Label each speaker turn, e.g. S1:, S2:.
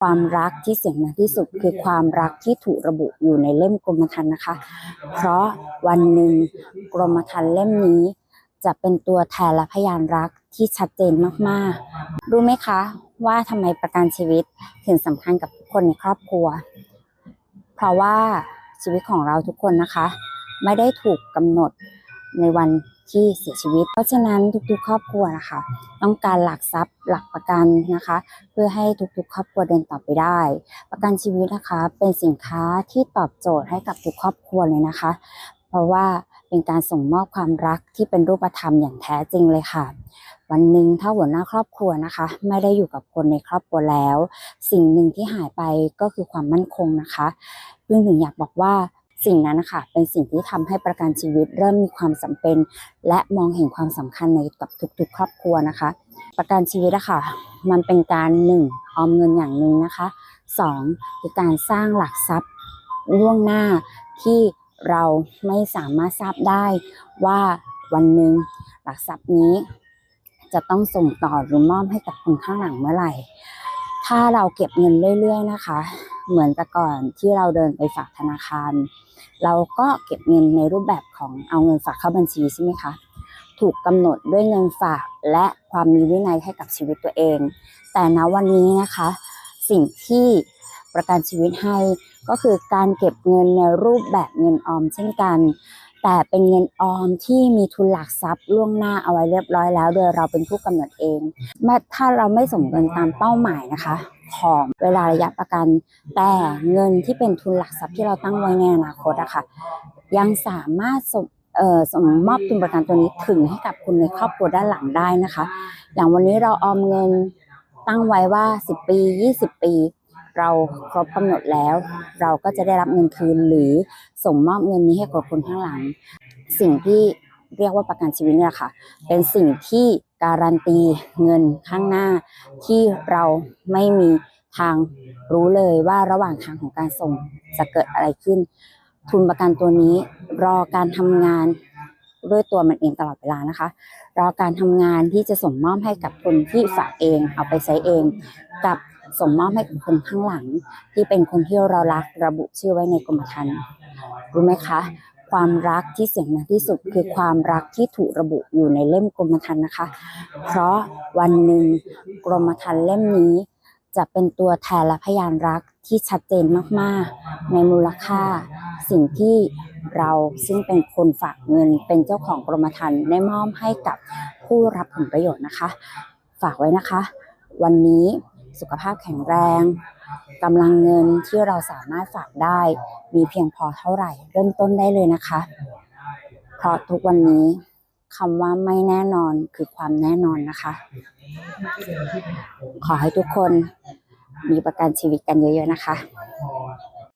S1: ความรักที่เสียงดังที่สุดคือความรักที่ถูกระบุอยู่ในเล่มกรมธรรม์นะคะ เพราะวันหนึ่งกรมธรรม์เล่มนี้ จะเป็นตัวแทนและพยานรักที่ชัดเจนมากๆ รู้ไหมคะว่าทำไมประกันชีวิตถึงสำคัญกับทุกคนในครอบครัว เพราะว่าชีวิตของเราทุกคนนะคะ ไม่ได้ถูกกำหนดในวัน ที่เสียชีวิต เพราะฉะนั้นทุกๆ ครอบครัวนะคะ ต้องการหลักทรัพย์หลักประกันนะคะ เพื่อให้ทุกๆ ครอบครัวเดินต่อไปได้ ประกันชีวิตนะคะเป็นสินค้าที่ตอบโจทย์ให้กับทุกครอบครัวเลยนะคะ เพราะว่าเป็นการส่งมอบความรักที่เป็นรูปธรรมอย่างแท้จริงเลยค่ะ วันหนึ่งถ้าหัวหน้าครอบครัวนะคะ ไม่ได้อยู่กับคนในครอบครัวแล้ว สิ่งหนึ่งที่หายไปก็คือความมั่นคงนะคะเพิ่งถึงอยากบอกว่า สิ่งนั้นนะคะเป็นสิ่งที่ทำให้ประกันชีวิตเริ่มมีความจำเป็น และมองเห็นความสำคัญในกับทุกๆ ครอบครัวนะคะ ประกันชีวิตอะค่ะมันเป็นการหนึ่งออมเงินอย่างหนึ่งนะคะสองคือการสร้างหลักทรัพย์ล่วงหน้าที่เราไม่สามารถทราบได้ว่าวันหนึ่งหลักทรัพย์นี้ จะต้องส่งต่อหรือมอบให้กับคนข้างหลังเมื่อไหร่ ถ้าเราเก็บเงินเรื่อย ๆ นะคะ เหมือนแต่ก่อนที่เราเดินไปฝากธนาคาร เราก็เก็บเงินในรูปแบบของเอาเงินฝากเข้าบัญชีใช่ไหมคะถูกกำหนดด้วยเงินฝากและความมีวินัยให้กับชีวิตตัวเอง แต่ณวันนี้นะคะ สิ่งที่ประกันชีวิตให้ก็คือการเก็บเงินในรูปแบบเงินออมเช่นกัน แต่เป็นเงินออมที่มีทุนหลักทรัพย์ล่วงหน้าเอาไว้เรียบร้อยแล้ว โดยเราเป็นผู้กำหนดเองแม้ถ้าเราไม่ส่งเงินตามเป้าหมายนะคะ ของเวลาระยะประกัน แต่เงินที่เป็นทุนหลักทรัพย์ที่เราตั้งไว้ในอนาคตอะค่ะยังสามารถส่งเอ่อส่งมอบทุนประกันตัวนี้ถึงให้กับคุณในครอบครัวด้านหลังได้นะคะ อย่างวันนี้เราออมเงินตั้งไว้ว่า 10 ปี 20 ปี เราครบกำหนดแล้ว เราก็จะได้รับเงินคืนหรือส่งมอบเงินนี้ให้กับคนข้างหลัง สิ่งที่เรียกว่าประกันชีวิตเนี่ยค่ะ เป็นสิ่งที่การันตีเงินข้างหน้า ที่เราไม่มีทางรู้เลยว่าระหว่างทางของการส่งจะเกิดอะไรขึ้น ทุนประกันตัวนี้รอการทำงานด้วยตัวมันเองตลอดเวลานะคะ รอการทำงานที่จะส่งมอบให้กับคนที่ฝากเองเอาไปใช้เอง กับ ส่งมอบให้กับคนข้างหลัง ที่เป็นคนที่เรารักระบุชื่อไว้ในกรมธรรม์รู้ไหมคะ ความรักที่เสียงดังที่สุดคือความรักที่ถูกระบุอยู่ในเล่มกรมธรรม์นะคะ เพราะวันหนึ่งกรมธรรม์เล่มนี้จะเป็นตัวแทนและพยานรักที่ชัดเจนมากๆ ในมูลค่า สิ่งที่เราซึ่งเป็นคนฝากเงินเป็นเจ้าของกรมธรรม์ได้มอบให้กับผู้รับผลประโยชน์นะคะ ฝากไว้นะคะ วันนี้ สุขภาพแข็งแรงกำลังเงินที่เราสามารถฝากได้ มีเพียงพอเท่าไหร่ เริ่มต้นได้เลยนะคะ เพราะทุกวันนี้คำว่าไม่แน่นอนคือความแน่นอนนะคะ ขอให้ทุกคนมีประกันชีวิตกันเยอะๆนะคะ